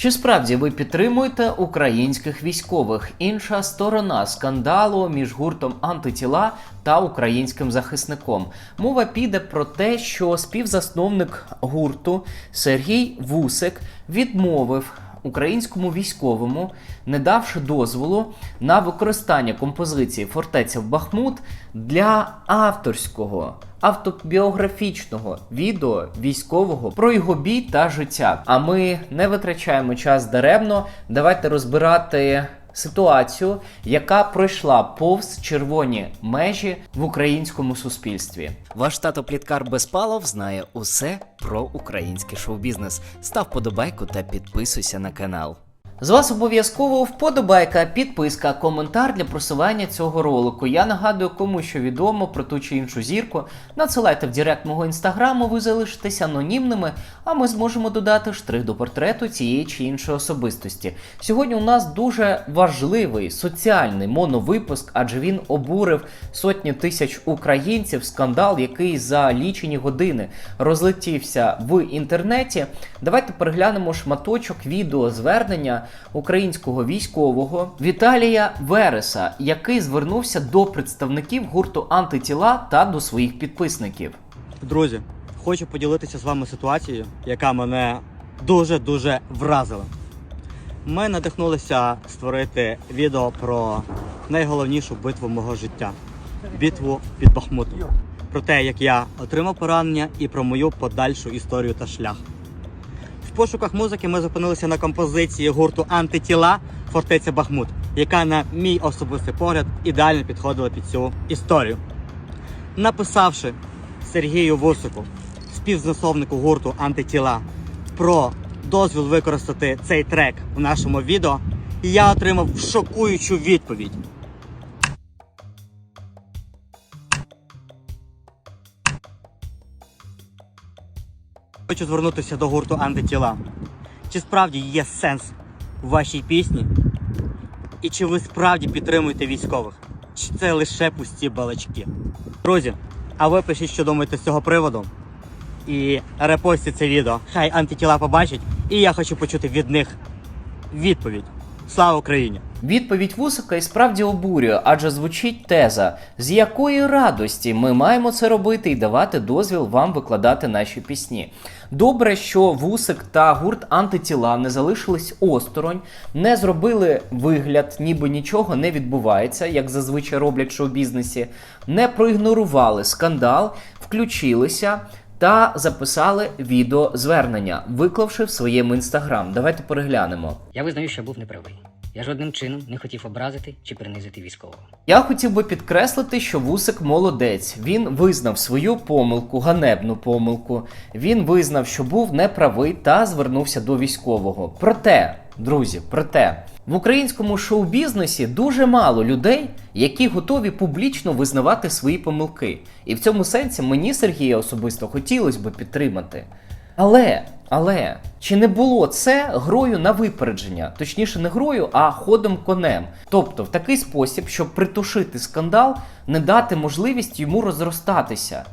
Чи справді ви підтримуєте українських військових? Інша сторона скандалу між гуртом антитіла та українським захисником. Мова піде про те, що співзасновник гурту Сергій Вусик відмовив українському військовому, не давши дозволу на використання композиції Фортеця в Бахмут для авторського автобіографічного відео військового про його бій та життя. А ми не витрачаємо час даремно. Давайте розбирати ситуацію, яка пройшла повз червоні межі в українському суспільстві. Ваш тато Пліткар Безпалов знає усе про український шоу-бізнес. Став подобайку та підписуйся на канал. З вас обов'язково вподобайка, підписка, коментар для просування цього ролику. Я нагадую, кому що відомо про ту чи іншу зірку. Надсилайте в директ мого інстаграму, ви залишитесь анонімними, а ми зможемо додати штрих до портрету цієї чи іншої особистості. Сьогодні у нас дуже важливий соціальний моновипуск, адже він обурив сотні тисяч українців. Скандал, який за лічені години розлетівся в інтернеті. Давайте переглянемо шматочок відеозвернення українського військового Віталія Вереса, який звернувся до представників гурту антитіла та до своїх підписників. Друзі, хочу поділитися з вами ситуацією, яка мене дуже-дуже вразила. Ми надихнулися створити відео про найголовнішу битву мого життя битву під Бахмутом. Про те, як я отримав поранення і про мою подальшу історію та шлях. Пошуках музики ми зупинилися на композиції гурту Антитіла Фортеця Бахмут, яка, на мій особистий погляд, ідеально підходила під цю історію. Написавши Сергію Вусику, співзасновнику гурту Антитіла, про дозвіл використати цей трек в нашому відео, я отримав шокуючу відповідь. Хочу звернутися до гурту Антитіла. Чи справді є сенс у вашій пісні? І чи ви справді підтримуєте військових? Чи це лише пусті балачки? Друзі, а ви пишіть, що думаєте з цього приводу. І репостіть це відео. Хай антитіла побачать, і я хочу почути від них відповідь. Слава Україні! Відповідь Вусика і справді обурює, адже звучить теза, з якої радості ми маємо це робити і давати дозвіл вам викладати наші пісні. Добре, що Вусик та гурт антитіла не залишились осторонь, не зробили вигляд, ніби нічого не відбувається, як зазвичай роблять шоу-бізнесі, не проігнорували скандал, включилися. Та записали відеозвернення, виклавши в своєму інстаграм. Давайте переглянемо. Я визнаю, що був неправий. Я жодним чином не хотів образити чи принизити військового. Я хотів би підкреслити, що Вусик молодець. Він визнав свою помилку, ганебну помилку. Він визнав, що був неправий та звернувся до військового. Проте, друзі, проте в українському шоу-бізнесі дуже мало людей, які готові публічно визнавати свої помилки. І в цьому сенсі мені Сергія особисто хотілося би підтримати. Але, але чи не було це грою на випередження? Точніше, не грою, а ходом конем. Тобто, в такий спосіб, щоб притушити скандал, не дати можливість йому розростатися.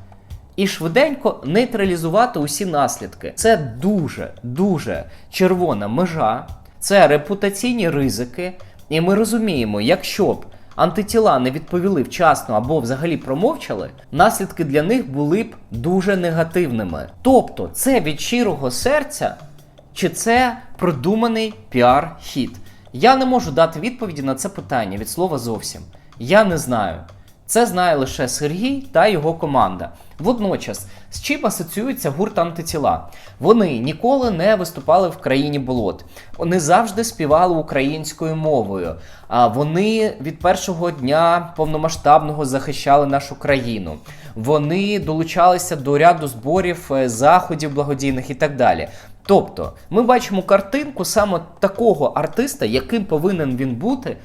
І швиденько нейтралізувати усі наслідки. Це дуже, дуже червона межа, це репутаційні ризики. І ми розуміємо, якщо б антитіла не відповіли вчасно або взагалі промовчали, наслідки для них були б дуже негативними. Тобто, це від щирого серця, чи це продуманий піар-хід? Я не можу дати відповіді на це питання від слова зовсім. Я не знаю. Це знає лише Сергій та його команда. Водночас, з чим асоціюється гурт антитіла? Вони ніколи не виступали в країні болот. Вони завжди співали українською мовою. А вони від першого дня повномасштабного захищали нашу країну. Вони долучалися до ряду зборів, е, заходів благодійних і так далі. Тобто, ми бачимо картинку саме такого артиста, яким повинен він бути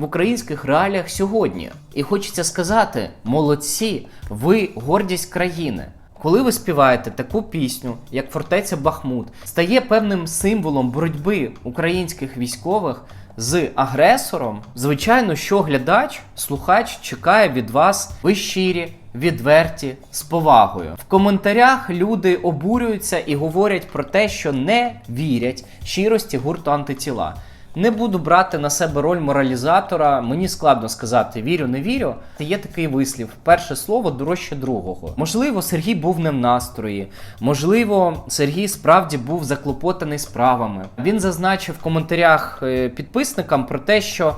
в українських реаліях сьогодні. І хочеться сказати: молодці, ви гордість країни. Коли ви співаєте таку пісню, як Фортеця Бахмут, стає певним символом боротьби українських військових з агресором, звичайно, що глядач, слухач чекає від вас ви щирі, відверті, з повагою. В коментарях люди обурюються і говорять про те, що не вірять щирості гурту антитіла. Не буду брати на себе роль моралізатора. Мені складно сказати, вірю, не вірю. Є такий вислів: перше слово дорожче другого. Можливо, Сергій був не в настрої. Можливо, Сергій справді був заклопотаний справами. Він зазначив в коментарях е, підписникам про те, що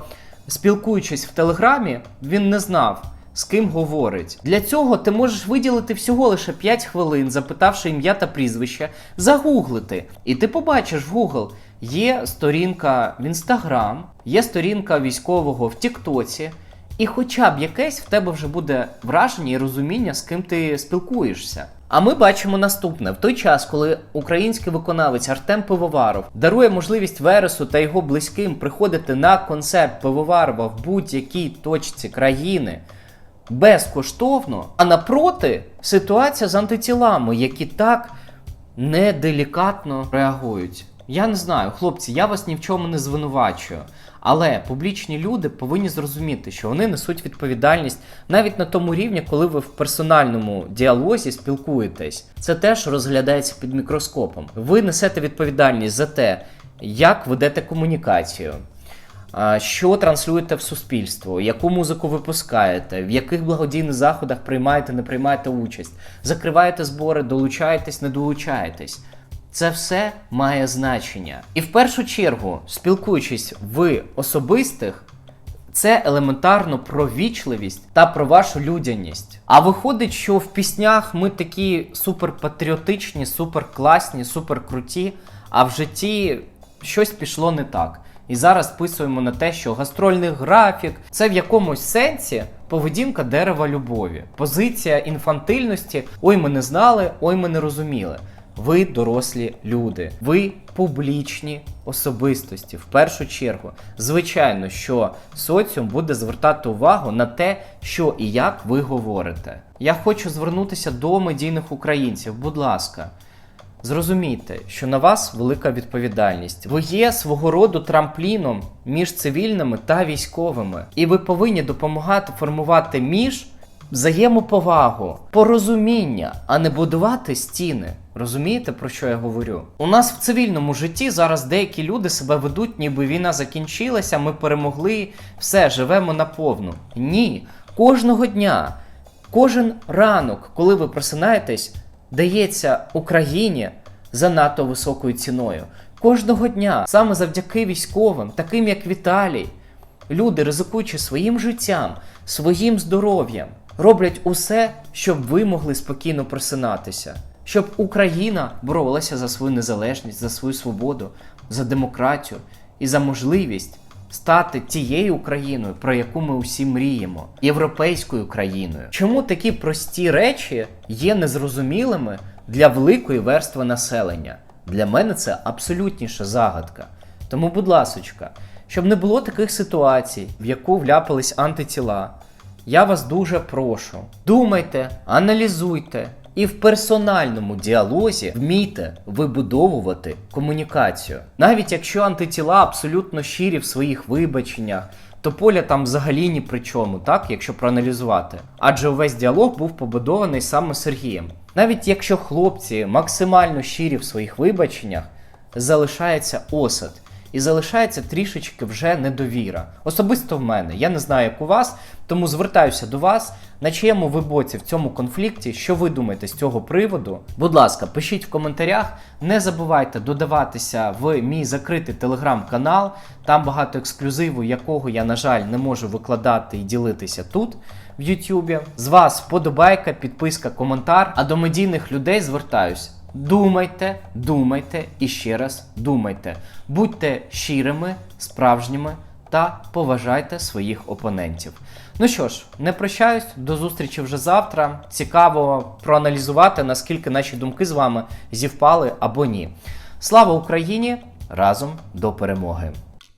спілкуючись в телеграмі, він не знав. З ким говорить. Для цього ти можеш виділити всього лише 5 хвилин, запитавши ім'я та прізвище, загуглити. І ти побачиш в Google, є сторінка в Instagram, є сторінка військового в Тіктоці, і хоча б якесь в тебе вже буде враження і розуміння, з ким ти спілкуєшся. А ми бачимо наступне: в той час, коли український виконавець Артем Пивоваров дарує можливість Вересу та його близьким приходити на концерт Пивоварова в будь-якій точці країни безкоштовно, а напроти ситуація з антитілами, які так неделікатно реагують. Я не знаю, хлопці, я вас ні в чому не звинувачую. Але публічні люди повинні зрозуміти, що вони несуть відповідальність навіть на тому рівні, коли ви в персональному діалозі спілкуєтесь. Це теж розглядається під мікроскопом. Ви несете відповідальність за те, як ведете комунікацію, що транслюєте в суспільство, яку музику ви пускаєте, в яких благодійних заходах приймаєте, не приймаєте участь, закриваєте збори, долучаєтесь, не долучаєтесь. Це все має значення. І в першу чергу, спілкуючись в особистих, це елементарно про вічливість та про вашу людяність. А виходить, що в піснях ми такі суперпатріотичні, суперкласні, суперкруті, а в житті щось пішло не так. І зараз списуємо на те, що гастрольний графік це в якомусь сенсі поведінка дерева любові, позиція інфантильності ой, ми не знали, ой, ми не розуміли. Ви дорослі люди, ви публічні особистості. В першу чергу, звичайно, що соціум буде звертати увагу на те, що і як ви говорите. Я хочу звернутися до медійних українців. Будь ласка, Зрозумійте, що на вас велика відповідальність. Ви є свого роду трампліном між цивільними та військовими, і ви повинні допомагати формувати між взаємоповагу, порозуміння, а не будувати стіни. Розумієте, про що я говорю? У нас в цивільному житті зараз деякі люди себе ведуть, ніби війна закінчилася, ми перемогли, все, живемо наповну. Ні, кожного дня, кожен ранок, коли ви просинаєтесь, дається Україні за надто високою ціною. Кожного дня, саме завдяки військовим, таким як Віталій, люди, ризикуючи своїм життям, своїм здоров'ям, роблять усе, щоб ви могли спокійно просинатися, щоб Україна боролася за свою незалежність, за свою свободу, за демократію і за можливість стати тією Україною, про яку ми усі мріємо, європейською країною. Чому такі прості речі є незрозумілими для великої верстви населення? Для мене це абсолютніша загадка. Тому, будь ласочка, щоб не було таких ситуацій, в яку вляпались антитіла, я вас дуже прошу. Думайте, аналізуйте і в персональному діалозі вмійте вибудовувати комунікацію. Навіть якщо антитіла абсолютно щирі в своїх вибаченнях, то поля там взагалі ні при чому, так, якщо проаналізувати. Адже увесь діалог був побудований саме Сергієм. Навіть якщо хлопці максимально щирі в своїх вибаченнях, залишається осад. І залишається трішечки вже недовіра. Особисто в мене. Я не знаю, як у вас, тому звертаюся до вас. На чиєму ви боці в цьому конфлікті, що ви думаєте з цього приводу? Будь ласка, пишіть в коментарях. Не забувайте додаватися в мій закритий телеграм-канал. Там багато ексклюзиву, якого я, на жаль, не можу викладати і ділитися тут. В Ютубі. З вас вподобайка, підписка, коментар. А до медійних людей звертаюсь. Думайте, думайте і ще раз думайте. Будьте щирими, справжніми та поважайте своїх опонентів. Ну що ж, не прощаюсь, до зустрічі вже завтра. Цікаво проаналізувати, наскільки наші думки з вами зівпали або ні. Слава Україні! Разом до перемоги!